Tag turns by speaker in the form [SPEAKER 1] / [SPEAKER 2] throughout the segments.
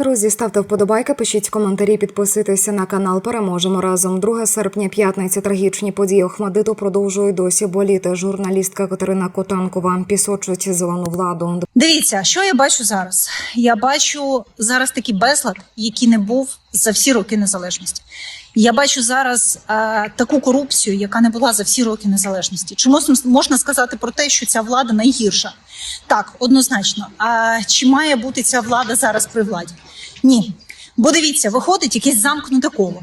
[SPEAKER 1] Друзі, ставте вподобайки, пишіть коментарі, підписуйтеся на канал. Переможемо разом. 2 серпня, п'ятниця. Трагічні події Охмадиту продовжують досі боліти. Журналістка Катерина Котанкова пісочить зелену владу.
[SPEAKER 2] Дивіться, що я бачу зараз. Я бачу зараз такий безлад, який не був за всі роки незалежності. Я бачу зараз е, таку корупцію, яка не була за всі роки незалежності. Можна, можна сказати про те, що ця влада найгірша? Так, однозначно. А чи має бути ця влада зараз при владі? Ні. Бо дивіться, виходить якесь замкнуте коло.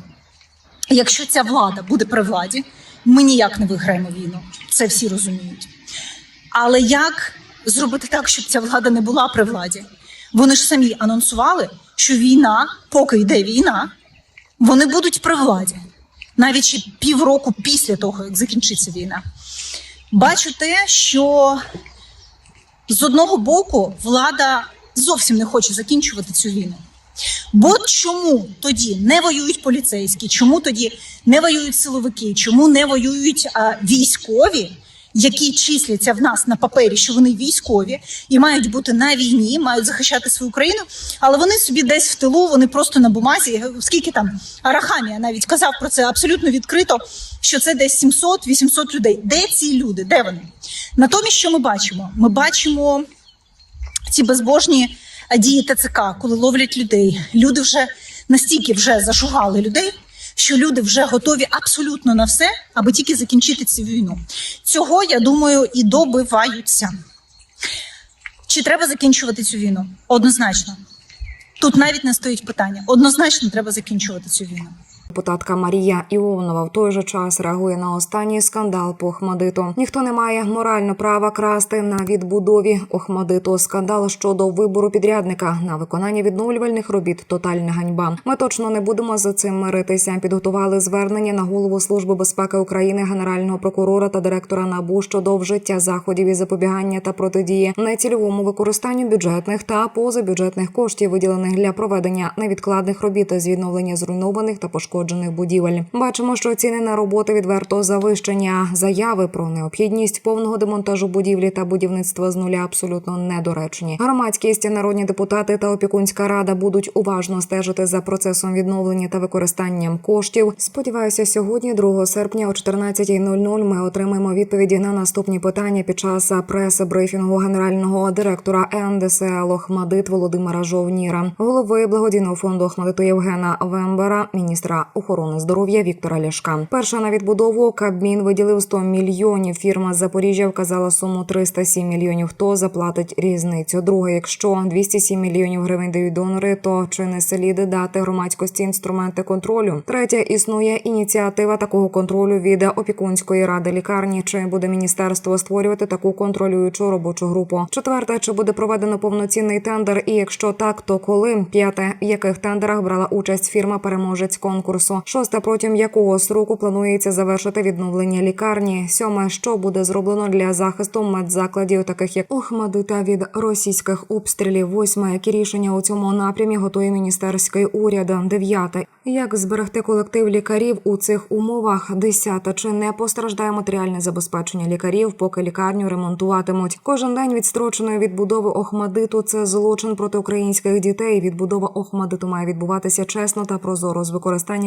[SPEAKER 2] Якщо ця влада буде при владі, ми ніяк не виграємо війну. Це всі розуміють. Але як зробити так, щоб ця влада не була при владі? Вони ж самі анонсували, що війна, поки йде війна, вони будуть при владі. Навіть півроку після того, як закінчиться війна. Бачу те, що з одного боку влада зовсім не хоче закінчувати цю війну. Бо чому тоді не воюють поліцейські? Чому тоді не воюють силовики? Чому не воюють а, військові, які числяться в нас на папері, що вони військові і мають бути на війні, мають захищати свою країну, але вони собі десь в тилу, вони просто на бумазі. Скільки там Арахамія навіть казав про це абсолютно відкрито, що це десь 700-800 людей. Де ці люди? Де вони? Натомість, що ми бачимо? Ми бачимо ці безбожні дії ТЦК, коли ловлять людей. Люди вже настільки вже зашугали людей, що люди вже готові абсолютно на все, аби тільки закінчити цю війну. Цього я думаю і добиваються. Чи треба закінчувати цю війну? Однозначно. Тут навіть не стоїть питання. Однозначно треба закінчувати цю війну.
[SPEAKER 1] Депутатка Марія Іонова в той же час реагує на останній скандал по Охмадиту. Ніхто не має морально права красти на відбудові Охмадиту. Скандал щодо вибору підрядника на виконання відновлювальних робіт. Тотальна ганьба. Ми точно не будемо за цим миритися. Підготували звернення на голову служби безпеки України, генерального прокурора та директора НАБУ щодо вжиття заходів із запобігання та протидії нецільовому використанню бюджетних та позабюджетних коштів, виділених для проведення невідкладних робіт з відновлення зруйнованих та пошкоджених будівель. Бачимо, що ціни на роботи відверто завищення. Заяви про необхідність повного демонтажу будівлі та будівництва з нуля абсолютно недоречні. Громадськість, народні депутати та опікунська рада будуть уважно стежити за процесом відновлення та використанням коштів. Сподіваюся, сьогодні, 2 серпня о 14.00 ми отримаємо відповіді на наступні питання під час прес-брифінгу генерального директора НДСЛ Охмадит Володимира Жовніра, голови благодійного фонду Охмадиту Євгена Вембера, міністра охорони здоров'я Віктора Ляшка. Перша на відбудову Кабмін виділив 100 мільйонів. Фірма Запоріжжя вказала суму 307 мільйонів. Хто заплатить різницю? Друге, якщо 207 мільйонів гривень дають донори, то чи не слід дати громадськості інструменти контролю? Третє існує ініціатива такого контролю від опікунської ради лікарні. Чи буде міністерство створювати таку контролюючу робочу групу? Четверте, чи буде проведено повноцінний тендер? І якщо так, то коли? П'яте, в яких тендерах брала участь фірма переможець конкурсу? Шосте, протягом якого строку планується завершити відновлення лікарні? Сьоме, що буде зроблено для захисту медзакладів, таких як Охмадита від російських обстрілів? Восьме, які рішення у цьому напрямі готує міністерський уряд? Дев'яте, як зберегти колектив лікарів у цих умовах? Десяте, чи не постраждає матеріальне забезпечення лікарів, поки лікарню ремонтуватимуть? Кожен день відстроченої відбудови Охмадиту це злочин проти українських дітей. Відбудова Охмадиту має відбуватися чесно та прозоро з використанням